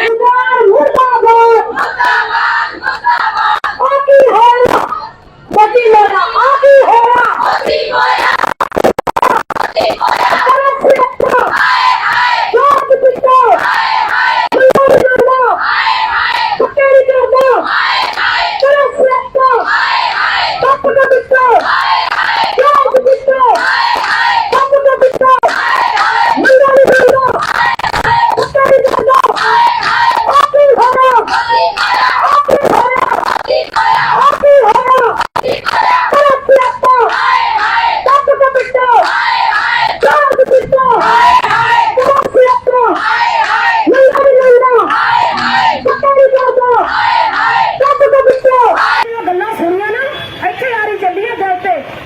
Exalta o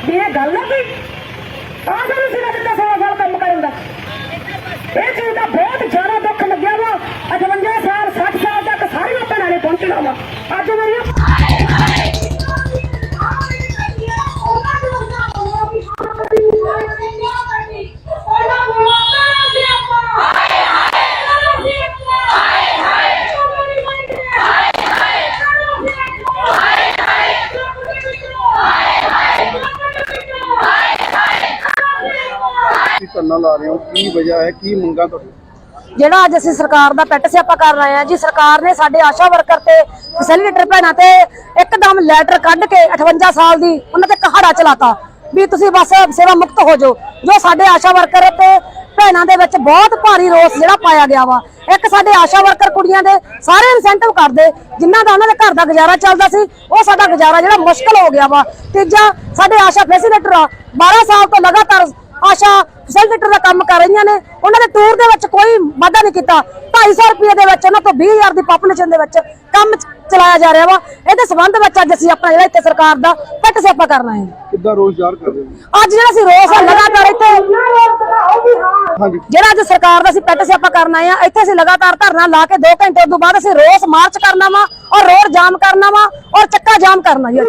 ਵੀ ਇਹ ਗੱਲ ਹੈ ਕੋਈ? ਆਹ ਜਦੋਂ ਸਿਰ ਦਿੱਤਾ ਸੋਲਾ ਸਾਲ ਕੰਮ ਕਰਨ ਦਾ? ਇਹ ਚੀਜ਼ ਦਾ ਬਹੁਤ ਜ਼ਿਆਦਾ ਦੁੱਖ ਲੱਗਿਆ ਵਾ। 58 ਸਾਲ 60 ਸਾਲ ਤੱਕ ਸਾਰੀਆਂ ਭੈਣਾਂ ਨੇ ਪਹੁੰਚਣਾ ਵਾ। ਅੱਜ ਮੇਰੀਆਂ ਧਰਨਾ ਲਾ ਰਹੇ ਹੋ? ਕੀ ਵਜ੍ਹਾ ਹੈ? ਕੀ ਮੰਗਾਂ ਤੁਹਾਡੀ ਜਿਹੜਾ ਅੱਜ ਅਸੀਂ ਸਰਕਾਰ ਦਾ ਪੈਟ ਸਿਆਪਾ ਕਰ ਰਹੇ ਆ ਜੀ, ਸਰਕਾਰ ਨੇ ਸਾਡੇ ਆਸ਼ਾ ਵਰਕਰ ਤੇ ਫੈਸਿਲਿਟੇਟਰ ਭੈਣਾਂ ਤੇ ਇੱਕਦਮ ਲੈਟਰ ਕੱਢ ਕੇ 58 ਸਾਲ ਦੀ ਉਹਨਾਂ ਤੇ ਕਹਾੜਾ ਚਲਾਤਾ ਵੀ ਤੁਸੀਂ ਬਸ ਸੇਵਾ ਮੁਕਤ ਹੋ ਜਾਓ। ਜੋ ਸਾਡੇ ਆਸ਼ਾ ਵਰਕਰ ਤੇ ਭੈਣਾਂ ਦੇ ਵਿੱਚ ਬਹੁਤ ਭਾਰੀ ਰੋਸ ਜਿਹੜਾ ਪਾਇਆ ਗਿਆ ਵਾ, ਇੱਕ ਸਾਡੇ ਆਸ਼ਾ ਵਰਕਰ ਕੁੜੀਆਂ ਦੇ ਸਾਰੇ ਇਨਸੈਂਟਿਵ ਕਰਦੇ, ਜਿਨ੍ਹਾਂ ਦਾ ਉਹਨਾਂ ਦੇ ਘਰ ਦਾ ਗੁਜ਼ਾਰਾ ਚੱਲਦਾ ਸੀ, ਉਹ ਸਾਡਾ ਗੁਜ਼ਾਰਾ ਜਿਹੜਾ ਮੁਸ਼ਕਲ ਹੋ ਗਿਆ ਵਾ। ਤੀਜਾ, ਸਾਡੇ ਆਸ਼ਾ ਫੈਸਿਲਿਟੇਟਰ ਆ 12 ਸਾਲ ਤੋਂ ਲਗਾਤਾਰ ਆਸ਼ਾ ਫੈਸਿਲਿਟੇਟਰ ਦਾ ਕੰਮ ਕਰ ਰਹੀਆਂ ਨੇ। ਉਹਨਾਂ ਦੇ ਟੂਰ ਦੇ ਵਿੱਚ ਕੋਈ ਵਾਧਾ ਨਹੀਂ ਕੀਤਾ। 250 ਰੁਪਏ ਦੇ ਵਿੱਚ ਉਹਨਾਂ ਤੋਂ 20000 ਦੀ ਪਾਪੂਲੇਸ਼ਨ ਦੇ ਵਿੱਚ ਕੰਮ ਚਲਾਇਆ ਜਾ ਰਿਹਾ ਵਾ। ਇਹਦੇ ਸੰਬੰਧ ਵਿੱਚ ਅੱਜ ਅਸੀਂ ਆਪਣਾ ਜਿਹੜਾ ਇੱਥੇ ਸਰਕਾਰ ਦਾ ਪੱਟ ਸਿਆਪਾ ਕਰਨਾ ਹੈ। ਕਿੱਦਾਂ ਰੋਜ਼ ਜ਼ਾਹਰ ਕਰ ਰਹੇ ਹੋ? ਅੱਜ ਜਿਹੜਾ ਅਸੀਂ ਰੋਸ ਆ ਲਗਾਤਾਰ ਇੱਥੇ ਜਿਹੜਾ ਅੱਜ ਸਰਕਾਰ ਦਾ ਅਸੀਂ ਪੈਟ ਸਿਆਪਾ ਕਰਨ ਆਏ ਆ ਇੱਥੇ ਅਸੀਂ ਲਗਾਤਾਰ ਧਰਨਾ ਲਾ ਕੇ 2 ਘੰਟੇ ਤੋਂ ਬਾਅਦ ਅਸੀਂ ਰੋਸ ਮਾਰਚ ਕਰਨਾ ਵਾ ਔਰ ਰੋਡ ਜਾਮ ਕਰਨਾ ਵਾ ਔਰ ਚੱਕਾ ਜਾਮ ਕਰਨਾ ਜੀ।